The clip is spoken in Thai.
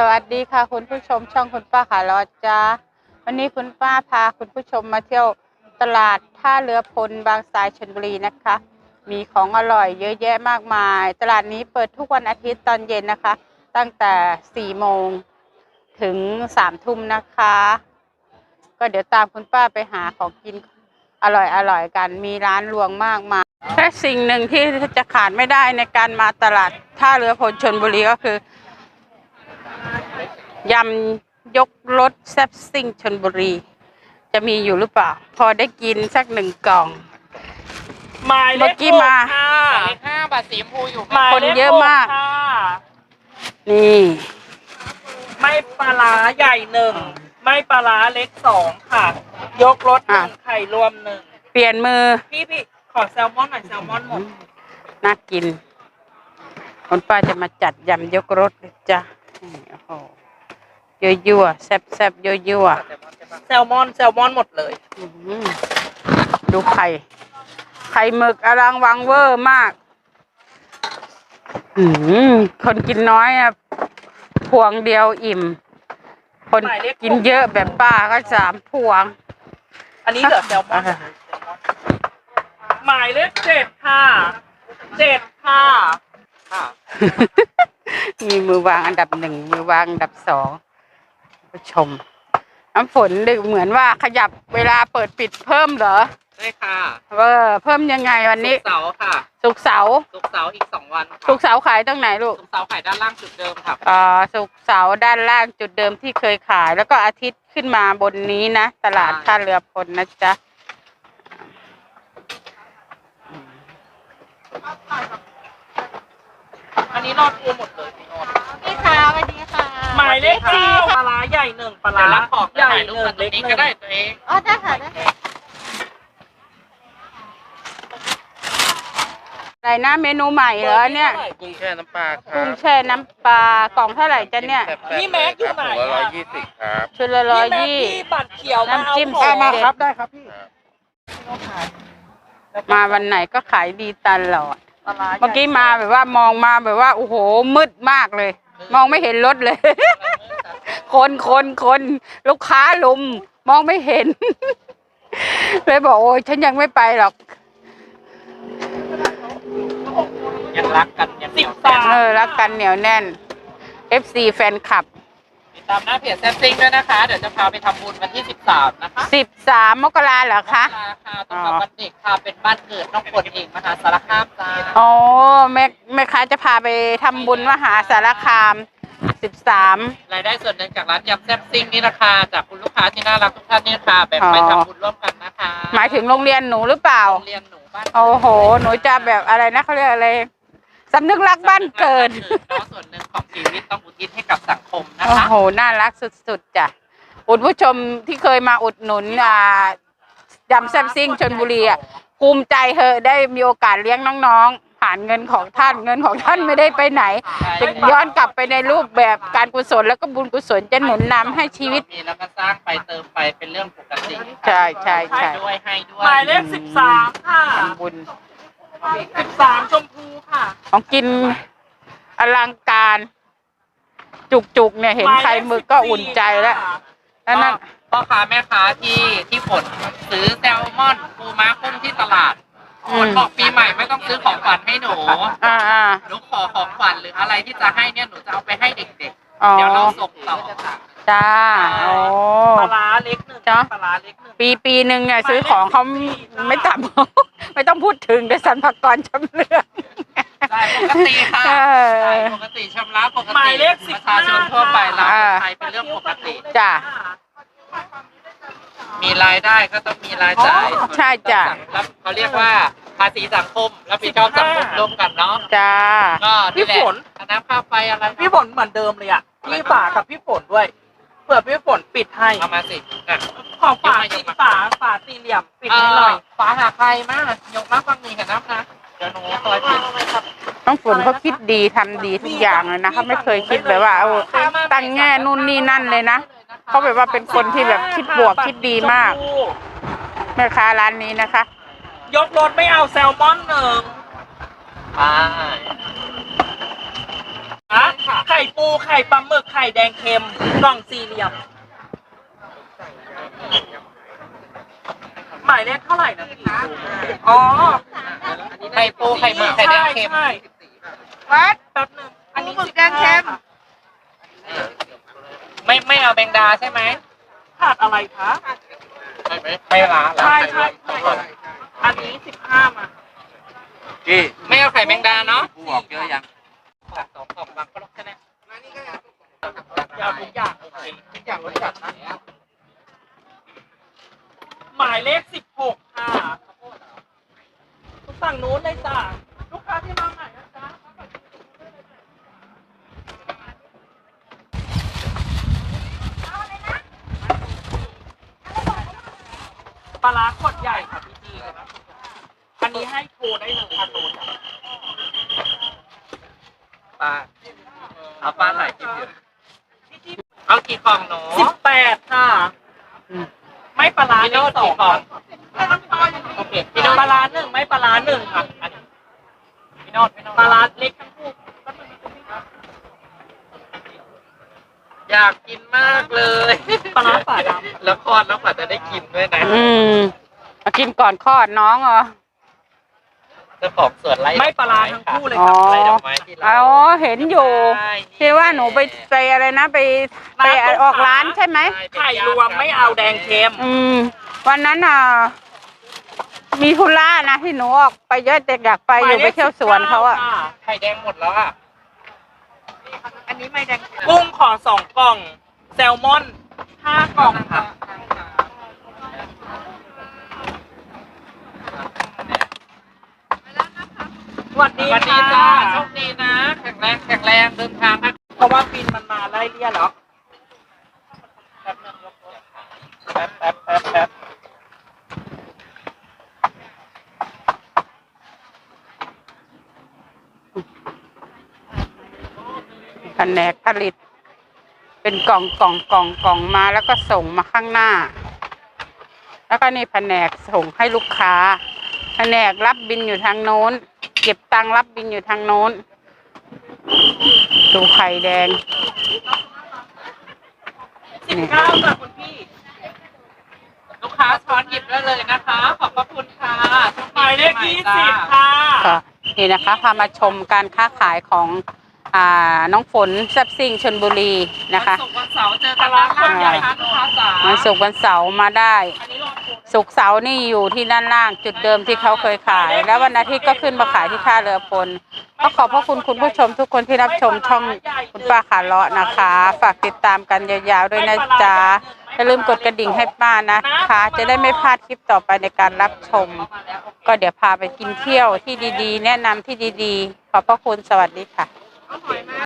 สวัสดีค่ะคุณผู้ชมช่องคุณป้าขาลอจ้าวันนี้คุณป้าพาคุณผู้ชมมาเที่ยวตลาดท่าเรือพลบางทรายชลบุรีนะคะ มีของอร่อยเยอะแยะมากมาย ตลาดนี้เปิดทุกวันอาทิตย์ตอนเย็นนะคะ ตั้งแต่ 4 โมงถึง 3 ทุ่มนะคะ ก็เดี๋ยวตามคุณป้าไปหาของกินอร่อยอร่อยๆกัน มีร้านรวงมากมายแค่สิ่งหนึ่งที่จะขาดไม่ได้ในการมาตลาดท่าเรือพลชนบุรีก็คือ ยำยกรถแซ่บซิ่งชนบุรี จะมีอยู่หรือเปล่า พอได้กินสักหนึ่งกล่อง หมายเลเมื่ขอกี้มาหค่ะหมายเลขห้าบาทสีชมพูอยู่หมายคนเลขเยอะมาก หค่ะนี่ ไม่ปลาร้าใหญ่หนึ่งไม่ปลาร้าเล็กสองค่ะ ยกรถหนึ่งไข่รวมหนึ่งเปลี่ยนมือพี่พี่ขอแซลมอนหน่อยแซลมอนหมดน่ากินคุณป้าจะมาจัดยำยกรถเลยจ้ะนี่โอ้โห ยั่วยั่วๆแซ่บแซ่บยั่วยั่วแซลมอนแซลมอนหมดเลยๆอื้อหือดูไข่ ไข่หมึกอลังวังเวอร์มาก อืมคนกินน้อยอะพวงเดียวอิ่ม คนหมายเลข กินเยอะแบบป้าก็สามพวง อันนี้เหลือแซลมอนหมดเลยแซลมอนหมายเลขเจ็ดค่ะเจ็ดค่ะค่ะ มีมือวางอันดับหนึ่งมือวางอันดับสองผู้ ชม น้ำฝนดึกเหมือนว่าขยับเวลาเปิดปิดเพิ่มเหรอใช่ค่ะเออเพิ่มยังไงวันนี้ศุกร์เสาร์ค่ะสุกร์เสาร์ศุกร์เสาร์อีกสองวันค่ะสุกร์เสาร์ขายตรงไหนลูกศุกร์เสาร์ขายด้านล่างจุดเดิมค่ะอ่าสุกร์เสาร์ด้านล่างจุดเดิมที่เคยขาย แล้วก็อาทิตย์ขึ้นมาบนนี้นะตลาดท่าเรือพลนะจ๊ะอันนี้รอดตัวหมดเลยพี่โนน พี่คะสวัสดีค่ะ ห มายเลขเก้าปลาร้าใหญ่หนึ่งปลาเดี๋ยวร้ารับขอบใหญ่ถ่ายหรูปนึ่งกันตรเล็งกนี้หก็นึ่งได้ตัวเองอ๋อได้ค่ะได้ค่ะอะไรนะเมนูใหม่เหรอเนี่ยกุ้งแช่น้ำปลาครักุ้งบแช่น้ำปลากล่องเท่าไหร่จ๊ะเนี่ยแซ่บๆเลยครับหัวร้อยยี่สิบครับชุดละร้อยพี่แม็กยี่พี่บัตรเขียวมาน้ำจิ้ม เอาของมาครับได้ครับพี่มาวันไหนก็ขายดีตลอด ปลาร้าใหญ่เมื่อกี้มาแบบว่ามองมาแบบว่าโอ้โหมืดมากเลย มองไม่เห็นรถเลย คนคนคนลูกค้าลุม มองไม่เห็น เลยบอกโอ้ยฉันยังไม่ไปหรอก ยังรักกันยังเหนียวสิบสามเออรักกันเหนียวแน่น FC แฟนคลับ ติดตามหน้าเพจแซ่บซิงด้วยนะคะ เดี๋ยวจะพาไปทำบุญวันที่สิบสามนะคะ13มกราเหรอคะราคาตรงกับวันเด็กค่ะ เป็นบ้านเกิดน้องฝนเองมหาสารคามจ้าอ๋อแม่แม่ค้าจะพาไปทำบุญมหาสารคาม13รายได้ส่วนหนึ่งจากร้านยำแซ่บซิงนี่นะคะ จากคุณลูกค้าที่น่ารักทุกท่านนี่ค่ะแบ่งไปอ๋อ ทำบุญร่วมกันนะคะหมายถึงโรงเรียนหนูหรือเปล่า โรงเรียนหนูบ้านโอ้โห หนูจะแบบอะไรนะเขาเรียกอะไร สำนึกรักบ้านเกิดเนาะส่วนหนึ่งของชีวิตต้องอุทิศให้กับสังคมนะโอ้คะโหน่ารักสุดๆจ้ะคุณผู้ชมที่เคยมาอุดหนุนอ่ายำแซ่บซิ่งชนบุรีอะภูมิใจเธอะได้มีโอกาสเลี้ยงน้องๆ ผ่านเงินของท่านเงินของท่านไม่ได้ไปไหนจะย้อนกลับไปในรูปแบบการกุศลแล้วก็บุญกุศลจะหนุนนำให้ชีวิตมีแล้วก็สร้างไปเติมไปเป็นเรื่องปกติใช่ใช่ใช่ให้ด้วยให้ด้วยหมายเลขสิบสามค่ะทำบุญ สิบสามชมพูค่ะของกินอลังการ จุกๆเนี่ยเห็นไข่หมึกก็อุ่นใจแล้วแล้วนั่นพ่อค้าแม่ค้าที่ที่ผลซื้อแซลมอนปูม้ากุ้งที่ตลาดอืผมลบอกปีใหม่ไม่ต้องซื้อของขวัญให้หนูอ่าอ่าหนูขอของขวัญหรืออะไรที่จะให้เนี่ยหนูจะเอาไปให้เด็กอ๋อๆเดี๋ยวเราส่งต่อจ้าโอ้ปลาร้าเล็กหนึ่งจ๊ะปลาร้าเล็กหนึ่งปีปีหนึ่งเนี่ยซื้อของเขาไม่ต่ำ ไม่ต้องพูดถึงเดยวสรรพากรชำเลือง ได้ปกติค่ะเออได้ปกติชำระปกหมายติเลขสิปบระชาชนทั่วไปเราอ่าไทยเป็นเรื่องปกติ จ้ะ มีรายได้ก็ต้องมีรายจ่ายใช่จ้ะ รับเขาเรียกว่าภาษีสังคมรับผิดชอบสังคมร่วมกันเนาะจ้า ก็นี่แหละคณะค่าไฟอะไรพี่ฝนเหมือนเดิมเลยอะ พี่ฝากับพี่ฝนด้วย เผื่อพี่ฝนปิดให้เอามาสิน่ะ ขอฝาสีฝาฝาสี่เหลี่ยมปิดให้หน่อยเฟ้าหาใครมากยกมากฟังมีกันนับนะเดี๋ยวหนูคอยปิดน้องฝนเขาคิดดีทำดีทุกอย่างเลยนะเขาไม่เคยคิดแบบว่าเอาตั้งแง่นู่นนี่นั่นเลยนะเขาแบบว่าเป็นคนที่แบบคิดบวกคิดดีมากแม่ค้าร้านนี้นะคะ ยกรถไม่เอาแซลมอนหนึ่งไปอัคะไข่ปูไข่ปลาหมึกไข่แดงเค็มกล่องสี่เหลี่ยม หมายเลขเท่าไหร่นะพี่อ๋อไข่ปูไข่หมึกไข่แดงเค็มใช่วัดแป๊บหนึงอันนี้หมึกแดงเค็มไม่ไม่เอาแบงดาใช่ไหมขาดอะไรคะไม่ละใช่ใช่ใช่อันนี้สิบห้ามาพี่ไม่เอาไข่แมงดาเนาะผู้บอกเยอะยัง สองกล่องบางก็ลดแค่นั้น ยาว ทุกอย่างโอเคทุกอย่างรู้จักนะหมายเลขสิบหกค่ะสั่งนู้นเลยจ้ะลูกค้าที่มาใหม่นะจ๊ะปลาร้าขวดใหญ่ค่ะพี่จีอันนี้ให้โทรได้เลยค่ะโทรจ้ะปลาเอาปลาไหลกินเยอะ เอากี่กล่องหนูสิบแปดค่ะไม่ปลาร้าพี่หโน้นึ่ตงสอกี่งกล่องโอเคพี่โน้ตปลาร้าหนึ่งไม่ปลาร้าหนึ่งค่ะพี่โน้ตพี่โน้ตปลาร้าเล็กทั้งคู่อยากกินมากเลยปลาร้าฝาดแล้วคลอดแล้วกว่าจะได้กินด้วยนะ อืมมากินก่อนคลอดน้องเหรอ เจ้าของสวนไร่ำไม่ปลาร้าทั้งคู่เลยอ๋อค่ะไร่ดอกไม้ที่เราอ๋อเห็นอยู่ที่ว่าหนูไปไปอะไรนะไปไปออกร้านใช่ไหม ไข่รวมไม่เอาแดงเค็มอืม วันนั้นอะมีธุระนะที่หนูออกไปเยอะแต่อยากไปอยู่ไปเที่ยวสวนเขาอะไข่แดงหมดแล้วอะอันนี้ไม่แดงกุ้งขอสองกล่อง แซลมอนห้ากล่องค่ะ วัสสดีวัสดีค่ะจ้าโชคดีนะ แข็งแรงแข็งแรงเดินทางนะเพราะว่าบินมันมาไล่เลี่ยแล้วแป๊บแป๊บแป๊บแป๊บแผนกผลิต เป็นกล่องกล่องกล่องกล่องมาแล้วก็ส่งมาข้างหน้า แล้วก็นี่แผนกส่งให้ลูกค้า แผนกรับบินอยู่ทางโน้น เก็บตังค์รับบินอยู่ทางโน้น ดูไข่แดงสิบเก้าจ้ะคุณพี่ ลูกค้าช้อนหยิบได้เลยนะคะ ขอบพระคุณค่ะโชคหมายเลดีขปียี่ใหม่สิบจ้าค่ะ ค่ะนี่นะคะพามาชมการค้าขายของอ่าน้องฝนแซบซิ่งชนบุรีนะคะ วันศุกร์วันเสาร์เจอกันร้านคนใหญ่ค่ะลูกค้าจ๋าวันศุกร์วันเสาร์มาได้ อันนี้ลองดู ศุกร์เสาร์นี่อยู่ที่ด้านล่างจุดเดิมที่เขาเคยขาย แล้ววันอาทิตย์ก็ขึ้นมาขายที่ท่าเรือพลก็ขอบพระคุณคุณผู้ชมทุกคนที่รับชมช่องคุณป้าขาเลาะนะคะ ฝากติดตามกันยาวๆด้วยนะจ๊ะอย่าลืมกดกระดิ่งให้ป้านะคะ จะได้ไม่พลาดคลิปต่อไปในการรับชม ก็เดี๋ยวพาไปกินเที่ยวที่ดีๆ แนะนำที่ดีๆ ขอบพระคุณสวัสดีค่ะ